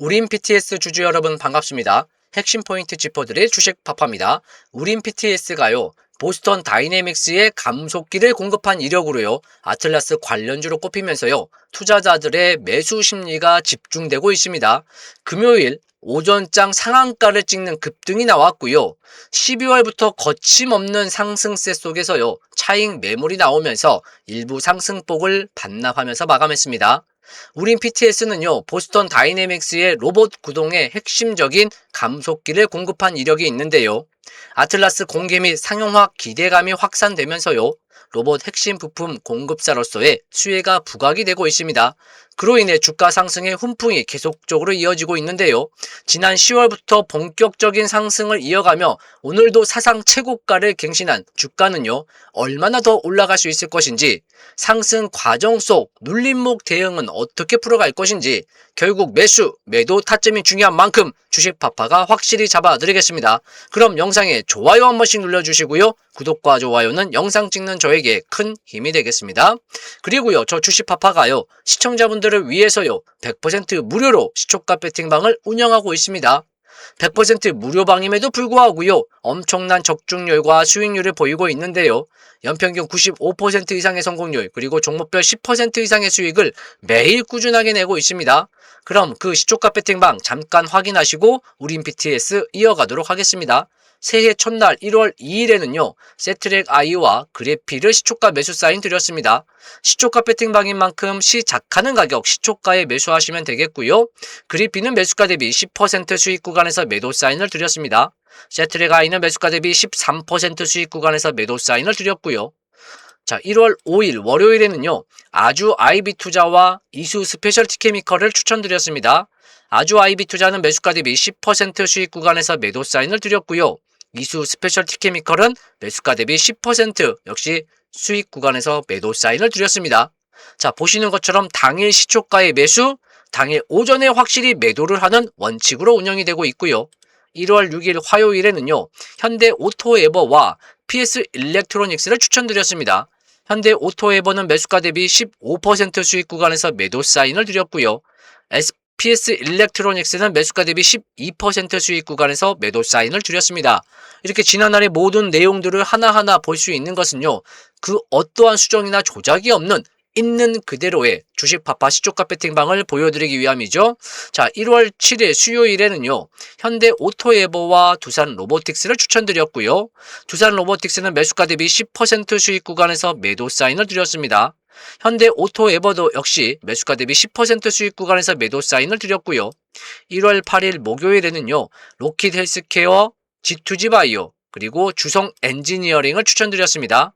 우린 PTS 주주 여러분 반갑습니다. 핵심 포인트 짚어드릴 주식 파파입니다. 우린 PTS가요. 보스턴 다이내믹스의 감속기를 공급한 이력으로요. 아틀라스 관련주로 꼽히면서요. 투자자들의 매수 심리가 집중되고 있습니다. 금요일 오전장 상한가를 찍는 급등이 나왔고요. 12월부터 거침없는 상승세 속에서요. 차익 매물이 나오면서 일부 상승폭을 반납하면서 마감했습니다. 우린 PTS는요, 보스턴 다이내믹스의 로봇 구동의 핵심적인 감속기를 공급한 이력이 있는데요. 아틀라스 공개 및 상용화 기대감이 확산되면서요, 로봇 핵심 부품 공급사로서의 수혜가 부각이 되고 있습니다. 그로 인해 주가 상승의 훈풍이 계속적으로 이어지고 있는데요. 지난 10월부터 본격적인 상승을 이어가며 오늘도 사상 최고가를 갱신한 주가는요, 얼마나 더 올라갈 수 있을 것인지, 상승 과정 속 눌림목 대응은 어떻게 풀어갈 것인지, 결국 매수, 매도 타점이 중요한 만큼 주식 파파가 확실히 잡아드리겠습니다. 그럼 영상에 좋아요 한 번씩 눌러주시고요. 구독과 좋아요는 영상 찍는 저 에게 큰 힘이 되겠습니다. 그리고요, 저 주식 파파가요, 시청자분들을 위해서요, 100% 무료로 시초가 배팅방을 운영하고 있습니다. 100% 무료방임에도 불구하고요, 엄청난 적중률과 수익률을 보이고 있는데요. 연평균 95% 이상의 성공률, 그리고 종목별 10% 이상의 수익을 매일 꾸준하게 내고 있습니다. 그럼 그 시초가 배팅방 잠깐 확인하시고 우린 BTS 이어가도록 하겠습니다. 새해 첫날 1월 2일에는요, 세트랙 아이와 그래피를 시초가 매수 사인 드렸습니다. 시초가 배팅방인 만큼 시작하는 가격 시초가에 매수하시면 되겠고요. 그래피는 매수가 대비 10% 수익 구간에서 매도 사인을 드렸습니다. 세트랙 아이는 매수가 대비 13% 수익 구간에서 매도 사인을 드렸고요. 자, 1월 5일 월요일에는요. 아주 아이비 투자와 이수 스페셜티 케미컬을 추천드렸습니다. 아주 아이비 투자는 매수가 대비 10% 수익 구간에서 매도 사인을 드렸고요. 이수 스페셜티 케미컬은 매수가 대비 10% 역시 수익 구간에서 매도 사인을 드렸습니다. 자, 보시는 것처럼 당일 시초가의 매수, 당일 오전에 확실히 매도를 하는 원칙으로 운영이 되고 있고요. 1월 6일 화요일에는요. 현대 오토에버와 PS 일렉트로닉스를 추천드렸습니다. 현대 오토에버는 매수가 대비 15% 수익 구간에서 매도 사인을 드렸고요. SPS 일렉트로닉스는 매수가 대비 12% 수익 구간에서 매도 사인을 드렸습니다. 이렇게 지난날의 모든 내용들을 하나하나 볼 수 있는 것은요. 그 어떠한 수정이나 조작이 없는 있는 그대로의 주식 파파 시초가 배팅방을 보여드리기 위함이죠. 자, 1월 7일 수요일에는요, 현대 오토에버와 두산 로보틱스를 추천드렸고요. 두산 로보틱스는 매수가 대비 10% 수익 구간에서 매도 사인을 드렸습니다. 현대 오토 에버도 역시 매수가 대비 10% 수익 구간에서 매도 사인을 드렸고요. 1월 8일 목요일에는요, 로킷 헬스케어, G2G 바이오, 그리고 주성 엔지니어링을 추천드렸습니다.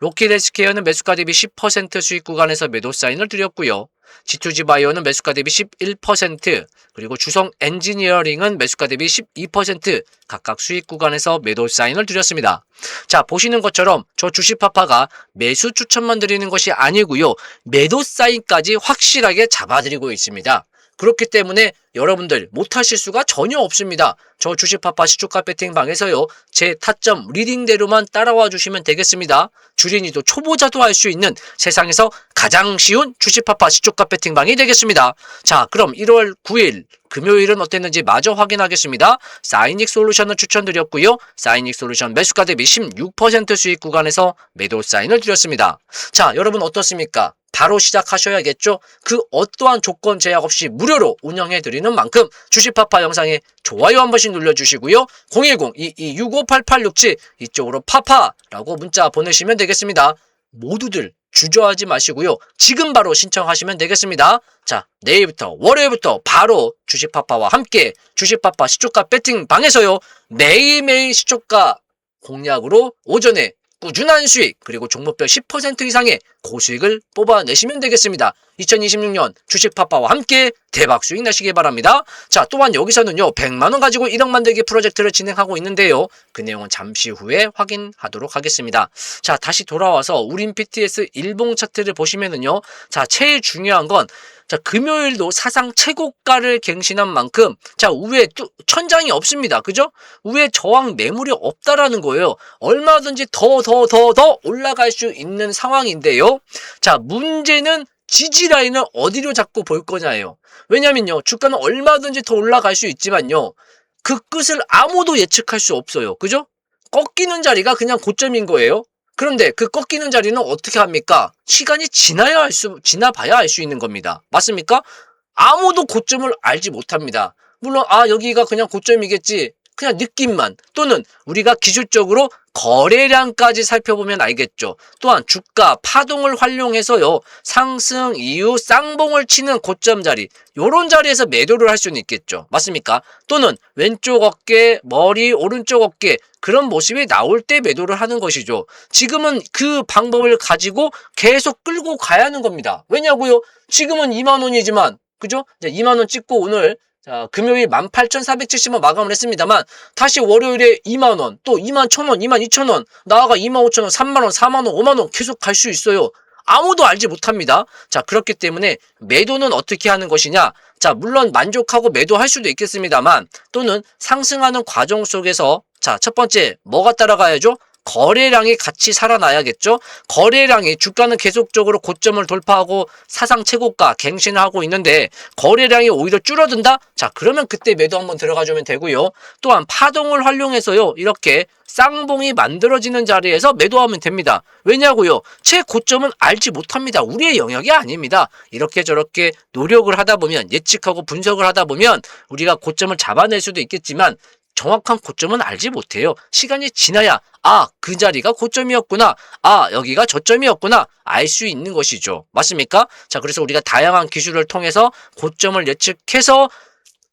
로킷 헬스케어는 매수가 대비 10% 수익 구간에서 매도 사인을 드렸고요. G2G 바이오는 매수가 대비 11%, 그리고 주성 엔지니어링은 매수가 대비 12% 각각 수익 구간에서 매도 사인을 드렸습니다. 자, 보시는 것처럼 저 주식 파파가 매수 추천만 드리는 것이 아니고요. 매도 사인까지 확실하게 잡아드리고 있습니다. 그렇기 때문에 여러분들 못하실 수가 전혀 없습니다. 저 주식파파 시초가 배팅방에서요. 제 타점 리딩대로만 따라와 주시면 되겠습니다. 주린이도 초보자도 할 수 있는 세상에서 가장 쉬운 주식파파 시초가 배팅방이 되겠습니다. 자 그럼 1월 9일 금요일은 어땠는지 마저 확인하겠습니다. 사이닉 솔루션을 추천드렸고요. 사이닉 솔루션 매수가 대비 16% 수익 구간에서 매도 사인을 드렸습니다. 자 여러분 어떻습니까? 바로 시작하셔야겠죠. 그 어떠한 조건 제약 없이 무료로 운영해 드리는 만큼 주식파파 영상에 좋아요 한 번씩 눌러주시고요. 010-2265-8867 이쪽으로 파파라고 문자 보내시면 되겠습니다. 모두들 주저하지 마시고요. 지금 바로 신청하시면 되겠습니다. 자, 내일부터 월요일부터 바로 주식파파와 함께 주식파파 시초가 배팅 방에서요. 매일매일 시초가 공략으로 오전에 꾸준한 수익 그리고 종목별 10% 이상의 고수익을 뽑아내시면 되겠습니다. 2026년 주식 파파와 함께 대박 수익 나시기 바랍니다. 자 또한 여기서는요 100만 원 가지고 1억 만들기 프로젝트를 진행하고 있는데요. 그 내용은 잠시 후에 확인하도록 하겠습니다. 자 다시 돌아와서 우린 PTS 일봉 차트를 보시면은요 자 제일 중요한 건 자, 금요일도 사상 최고가를 갱신한 만큼, 자, 또 천장이 없습니다. 그죠? 위에 저항 매물이 없다라는 거예요. 얼마든지 더, 더, 더, 더 올라갈 수 있는 상황인데요. 자, 문제는 지지 라인을 어디로 잡고 볼 거냐예요. 왜냐면요. 주가는 얼마든지 더 올라갈 수 있지만요. 그 끝을 아무도 예측할 수 없어요. 그죠? 꺾이는 자리가 그냥 고점인 거예요. 그런데 그 꺾이는 자리는 어떻게 합니까? 시간이 지나야 할 수, 지나봐야 알 수 있는 겁니다. 맞습니까? 아무도 고점을 알지 못합니다. 물론, 아, 여기가 그냥 고점이겠지. 그냥 느낌만 또는 우리가 기술적으로 거래량까지 살펴보면 알겠죠. 또한 주가 파동을 활용해서요. 상승 이후 쌍봉을 치는 고점 자리 요런 자리에서 매도를 할 수는 있겠죠. 맞습니까? 또는 왼쪽 어깨, 머리, 오른쪽 어깨 그런 모습이 나올 때 매도를 하는 것이죠. 지금은 그 방법을 가지고 계속 끌고 가야 하는 겁니다. 왜냐고요? 지금은 2만 원이지만 그죠? 이제 2만 원 찍고 오늘 자, 금요일 18,470원 마감을 했습니다만 다시 월요일에 2만 원, 또 2만 1,000원, 2만 2,000원, 나아가 2만 5천 원, 3만 원, 4만 원, 5만 원 계속 갈 수 있어요. 아무도 알지 못합니다. 자, 그렇기 때문에 매도는 어떻게 하는 것이냐? 자, 물론 만족하고 매도할 수도 있겠습니다만 또는 상승하는 과정 속에서 자, 첫 번째 뭐가 따라가야죠? 거래량이 같이 살아나야겠죠. 거래량이 주가는 계속적으로 고점을 돌파하고 사상 최고가 갱신을 하고 있는데 거래량이 오히려 줄어든다. 자, 그러면 그때 매도 한번 들어가 주면 되고요. 또한 파동을 활용해서요. 이렇게 쌍봉이 만들어지는 자리에서 매도하면 됩니다. 왜냐고요? 최고점은 알지 못합니다. 우리의 영역이 아닙니다. 이렇게 저렇게 노력을 하다 보면 예측하고 분석을 하다 보면 우리가 고점을 잡아낼 수도 있겠지만 정확한 고점은 알지 못해요. 시간이 지나야 아, 그 자리가 고점이었구나. 아, 여기가 저점이었구나. 알 수 있는 것이죠. 맞습니까? 자, 그래서 우리가 다양한 기술을 통해서 고점을 예측해서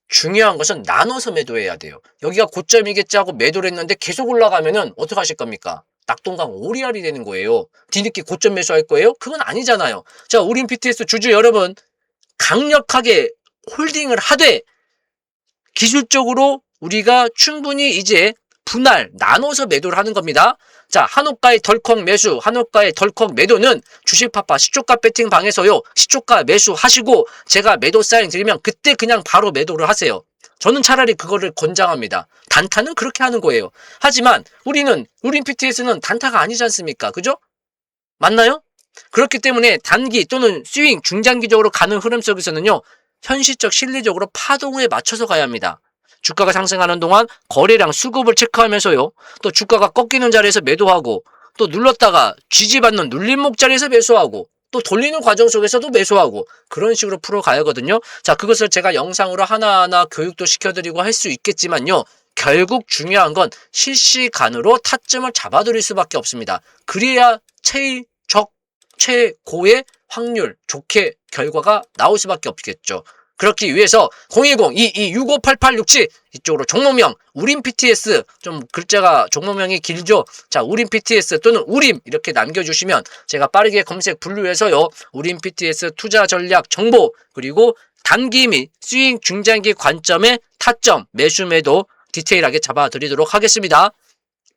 중요한 것은 나눠서 매도해야 돼요. 여기가 고점이겠지 하고 매도를 했는데 계속 올라가면은 어떻게 하실 겁니까? 낙동강 오리알이 되는 거예요. 뒤늦게 고점 매수할 거예요? 그건 아니잖아요. 자, 우린 PTS 주주 여러분 강력하게 홀딩을 하되 기술적으로 우리가 충분히 이제 분할 나눠서 매도를 하는 겁니다. 자, 한옥가의 덜컥 매수, 한옥가의 덜컥 매도는 주식파파 시초가 배팅 방에서요. 시초가 매수 하시고 제가 매도 사인 드리면 그때 그냥 바로 매도를 하세요. 저는 차라리 그거를 권장합니다. 단타는 그렇게 하는 거예요. 하지만 우리는 우린 PTS는 단타가 아니지 않습니까? 그죠? 맞나요? 그렇기 때문에 단기 또는 스윙 중장기적으로 가는 흐름 속에서는요. 현실적 실리적으로 파동에 맞춰서 가야 합니다. 주가가 상승하는 동안 거래량 수급을 체크하면서요. 또 주가가 꺾이는 자리에서 매도하고 또 눌렀다가 지지받는 눌림목 자리에서 매수하고 또 돌리는 과정 속에서도 매수하고 그런 식으로 풀어가야 하거든요. 자, 그것을 제가 영상으로 하나하나 교육도 시켜드리고 할 수 있겠지만요. 결국 중요한 건 실시간으로 타점을 잡아드릴 수밖에 없습니다. 그래야 최적, 최고의 확률, 좋게 결과가 나올 수밖에 없겠죠. 그렇기 위해서 010-2265-8867 이쪽으로 종목명 우림 PTS 좀 글자가 종목명이 길죠. 자, 우림 PTS 또는 우림 이렇게 남겨주시면 제가 빠르게 검색 분류해서요. 우림 PTS 투자 전략 정보 그리고 단기 및 스윙 중장기 관점의 타점 매수 매도 디테일하게 잡아드리도록 하겠습니다.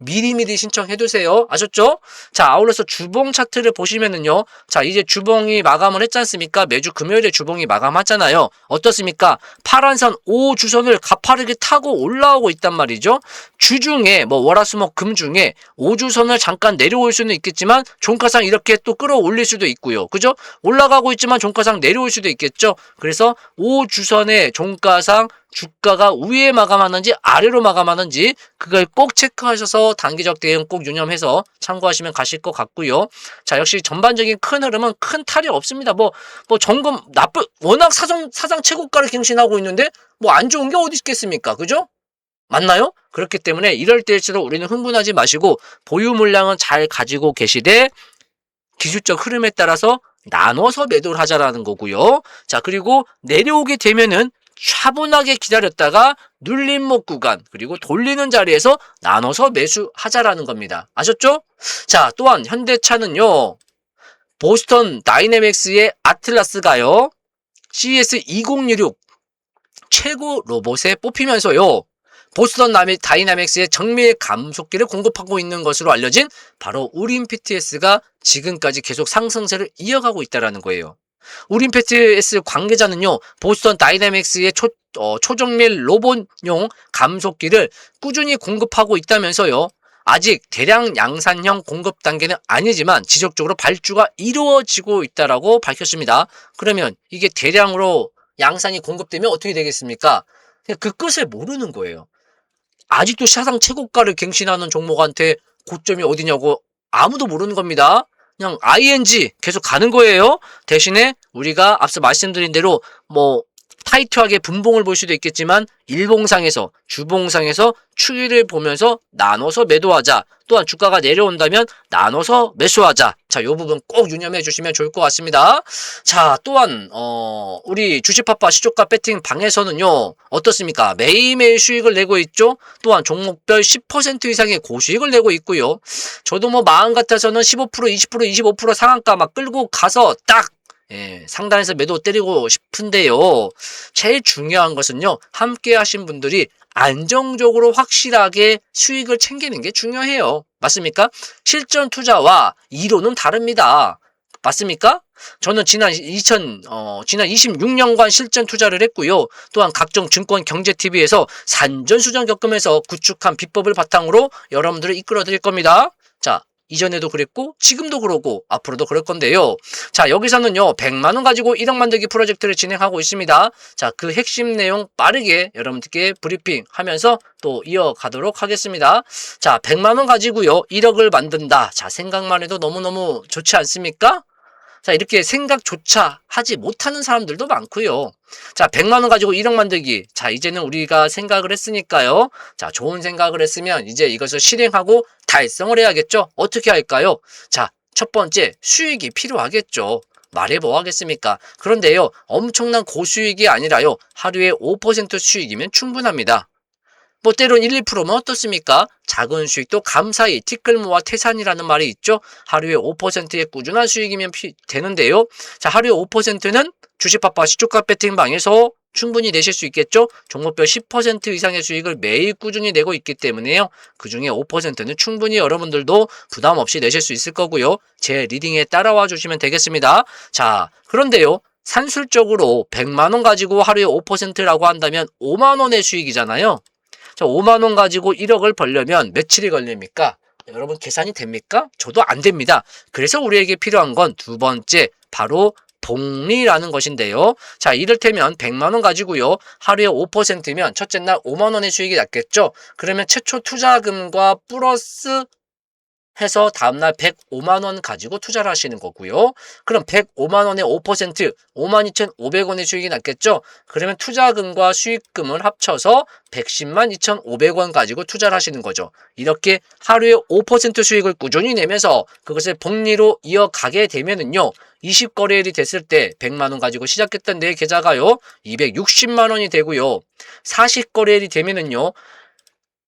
미리미리 신청해두세요. 아셨죠? 자, 아울러서 주봉 차트를 보시면은요. 자, 이제 주봉이 마감을 했지 않습니까? 매주 금요일에 주봉이 마감하잖아요. 어떻습니까? 파란선 5주선을 가파르게 타고 올라오고 있단 말이죠. 주중에, 뭐, 월화수목 금 중에 5주선을 잠깐 내려올 수는 있겠지만, 종가상 이렇게 또 끌어올릴 수도 있고요. 그죠? 올라가고 있지만 종가상 내려올 수도 있겠죠? 그래서 5주선의 종가상 주가가 위에 마감하는지 아래로 마감하는지 그걸 꼭 체크하셔서 단기적 대응 꼭 유념해서 참고하시면 가실 것 같고요. 자 역시 전반적인 큰 흐름은 큰 탈이 없습니다. 뭐뭐 점검 나쁜 워낙 사상 사상 최고가를 갱신하고 있는데 뭐 안 좋은 게 어디 있겠습니까? 그죠? 맞나요? 그렇기 때문에 이럴 때일수록 우리는 흥분하지 마시고 보유 물량은 잘 가지고 계시되 기술적 흐름에 따라서 나눠서 매도를 하자라는 거고요. 자, 그리고 내려오게 되면은 차분하게 기다렸다가 눌림목 구간 그리고 돌리는 자리에서 나눠서 매수하자라는 겁니다. 아셨죠? 자, 또한 현대차는요. 보스턴 다이내믹스의 아틀라스가요. CS2016 최고 로봇에 뽑히면서요. 보스턴 다이나믹스의 정밀 감속기를 공급하고 있는 것으로 알려진 바로 우린 PTS가 지금까지 계속 상승세를 이어가고 있다는 거예요. PTS 관계자는요, 보스턴 다이나믹스의 초, 어, 초정밀 로봇용 감속기를 꾸준히 공급하고 있다면서요. 아직 대량 양산형 공급 단계는 아니지만 지속적으로 발주가 이루어지고 있다라고 밝혔습니다. 그러면 이게 대량으로 양산이 공급되면 어떻게 되겠습니까? 그 끝을 모르는 거예요. 아직도 사상 최고가를 갱신하는 종목한테 고점이 어디냐고 아무도 모르는 겁니다. 그냥 ING 계속 가는 거예요. 대신에 우리가 앞서 말씀드린 대로 뭐 타이트하게 분봉을 볼 수도 있겠지만 일봉상에서 주봉상에서 추이를 보면서 나눠서 매도하자. 또한 주가가 내려온다면 나눠서 매수하자. 자, 이 부분 꼭 유념해 주시면 좋을 것 같습니다. 자, 또한 어 우리 주식파파 시초가 배팅 방에서는요. 어떻습니까? 매일매일 수익을 내고 있죠. 또한 종목별 10% 이상의 고수익을 내고 있고요. 저도 뭐 마음 같아서는 15% 20% 25% 상한가 막 끌고 가서 딱 예, 상단에서 매도 때리고 싶은데요. 제일 중요한 것은요. 함께 하신 분들이 안정적으로 확실하게 수익을 챙기는 게 중요해요. 맞습니까? 실전 투자와 이론은 다릅니다. 맞습니까? 저는 지난 2000, 어, 지난 26년간 실전 투자를 했고요. 또한 각종 증권 경제 TV에서 산전수전 겪으면서 구축한 비법을 바탕으로 여러분들을 이끌어 드릴 겁니다. 자, 이전에도 그랬고 지금도 그러고 앞으로도 그럴 건데요. 자, 여기서는요. 100만 원 가지고 1억 만들기 프로젝트를 진행하고 있습니다. 자, 그 핵심 내용 빠르게 여러분들께 브리핑 하면서 또 이어가도록 하겠습니다. 자, 100만 원 가지고요. 1억을 만든다. 자, 생각만 해도 너무너무 좋지 않습니까? 자, 이렇게 생각조차 하지 못하는 사람들도 많고요. 자, 100만 원 가지고 1억 만들기. 자, 이제는 우리가 생각을 했으니까요. 자, 좋은 생각을 했으면 이제 이것을 실행하고 달성을 해야겠죠. 어떻게 할까요? 자, 첫 번째 수익이 필요하겠죠. 말해 뭐 하겠습니까? 그런데요, 엄청난 고수익이 아니라요, 하루에 5% 수익이면 충분합니다. 뭐 때론 1, 2%면 어떻습니까? 작은 수익도 감사히 티끌모아 태산이라는 말이 있죠. 하루에 5%의 꾸준한 수익이면 피, 되는데요. 자, 하루에 5%는 주식파파 시초가 배팅방에서 충분히 내실 수 있겠죠? 종목별 10% 이상의 수익을 매일 꾸준히 내고 있기 때문에요. 그 중에 5%는 충분히 여러분들도 부담 없이 내실 수 있을 거고요. 제 리딩에 따라와 주시면 되겠습니다. 자, 그런데요. 산술적으로 100만 원 가지고 하루에 5%라고 한다면 5만 원의 수익이잖아요. 자, 5만 원 가지고 1억을 벌려면 며칠이 걸립니까? 여러분 계산이 됩니까? 저도 안 됩니다. 그래서 우리에게 필요한 건 두 번째 바로 복리라는 것인데요. 자, 이를테면 100만 원 가지고요. 하루에 5%면 첫째 날 5만 원의 수익이 났겠죠. 그러면 최초 투자금과 플러스 해서 다음날 105만 원 가지고 투자를 하시는 거고요. 그럼 105만 원의 5% 52,500원의 수익이 났겠죠. 그러면 투자금과 수익금을 합쳐서 110만 2,500원 가지고 투자를 하시는 거죠. 이렇게 하루에 5% 수익을 꾸준히 내면서 그것을 복리로 이어가게 되면은요. 20거래일이 됐을 때 100만 원 가지고 시작했던 내 계좌가요. 260만 원이 되고요. 40거래일이 되면은요.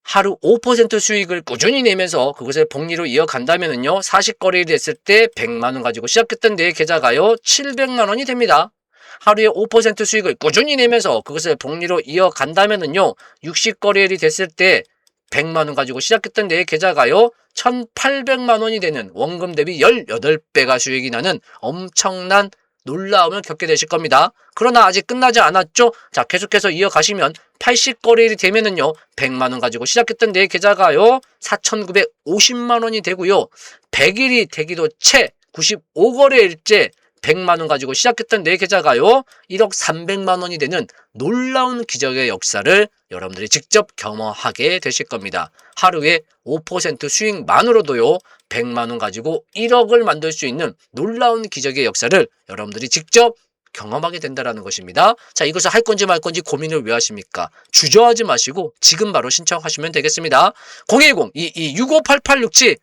하루 5% 수익을 꾸준히 내면서 그것을 복리로 이어간다면은요. 40거래일이 됐을 때 100만 원 가지고 시작했던 내 계좌가요. 700만 원이 됩니다. 하루에 5% 수익을 꾸준히 내면서 그것을 복리로 이어간다면은요. 60거래일이 됐을 때 100만 원 가지고 시작했던 내 계좌가요. 1,800만 원이 되는 원금 대비 18배가 수익이 나는 엄청난 놀라움을 겪게 되실 겁니다. 그러나 아직 끝나지 않았죠? 자, 계속해서 이어가시면 80거래일이 되면은요, 100만원 가지고 시작했던 내 계좌가요, 4,950만원이 되고요, 100일이 되기도 채 95거래일째 100만 원 가지고 시작했던 내 계좌가요, 1억 300만 원이 되는 놀라운 기적의 역사를 여러분들이 직접 경험하게 되실 겁니다. 하루에 5% 수익만으로도요, 100만 원 가지고 1억을 만들 수 있는 놀라운 기적의 역사를 여러분들이 직접 경험하게 된다는 것입니다. 자, 이것을 할 건지 말 건지 고민을 왜 하십니까? 주저하지 마시고 지금 바로 신청하시면 되겠습니다. 010-2265-8867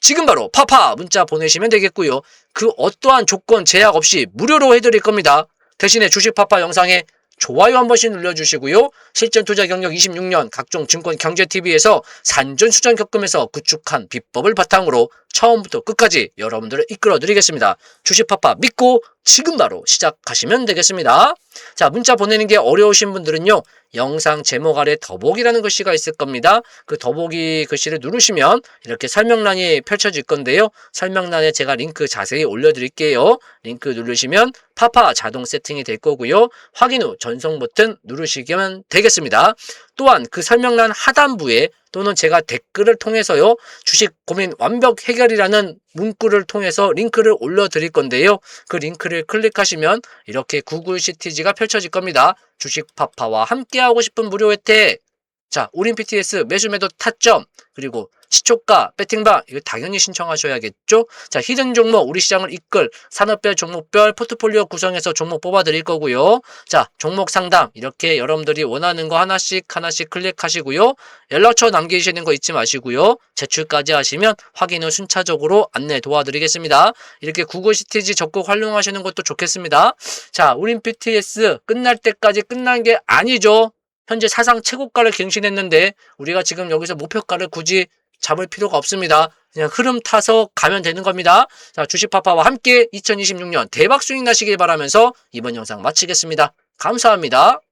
지금 바로 파파 문자 보내시면 되겠고요. 그 어떠한 조건 제약 없이 무료로 해드릴 겁니다. 대신에 주식 파파 영상에 좋아요 한 번씩 눌러주시고요. 실전 투자 경력 26년 각종 증권 경제 TV에서 산전 수전 겪으면서 구축한 비법을 바탕으로 처음부터 끝까지 여러분들을 이끌어 드리겠습니다. 주식 파파 믿고 지금 바로 시작하시면 되겠습니다. 자, 문자 보내는 게 어려우신 분들은요. 영상 제목 아래 더보기라는 글씨가 있을 겁니다. 그 더보기 글씨를 누르시면 이렇게 설명란이 펼쳐질 건데요. 설명란에 제가 링크 자세히 올려드릴게요. 링크 누르시면 파파 자동 세팅이 될 거고요. 확인 후 전송 버튼 누르시면 되겠습니다. 또한 그 설명란 하단부에 또는 제가 댓글을 통해서요. 주식 고민 완벽 해결이라는 문구를 통해서 링크를 올려드릴 건데요. 그 링크를 클릭하시면 이렇게 구글 시티지가 펼쳐질 겁니다. 주식 파파와 함께하고 싶은 무료 혜택. 자, 우린 PTS 매수 매도 타점. 그리고 시초가, 배팅방, 이거 당연히 신청하셔야겠죠? 자, 히든 종목, 우리 시장을 이끌, 산업별, 종목별, 포트폴리오 구성해서 종목 뽑아 드릴 거고요. 자, 종목 상담, 이렇게 여러분들이 원하는 거 하나씩, 하나씩 클릭하시고요. 연락처 남기시는 거 잊지 마시고요. 제출까지 하시면 확인 후 순차적으로 안내 도와드리겠습니다. 이렇게 구글 시티지 적극 활용하시는 것도 좋겠습니다. 자, 우린 PTS 끝날 때까지 끝난 게 아니죠. 현재 사상 최고가를 갱신했는데 우리가 지금 여기서 목표가를 굳이 잡을 필요가 없습니다. 그냥 흐름 타서 가면 되는 겁니다. 자, 주식파파와 함께 2026년 대박 수익 나시길 바라면서 이번 영상 마치겠습니다. 감사합니다.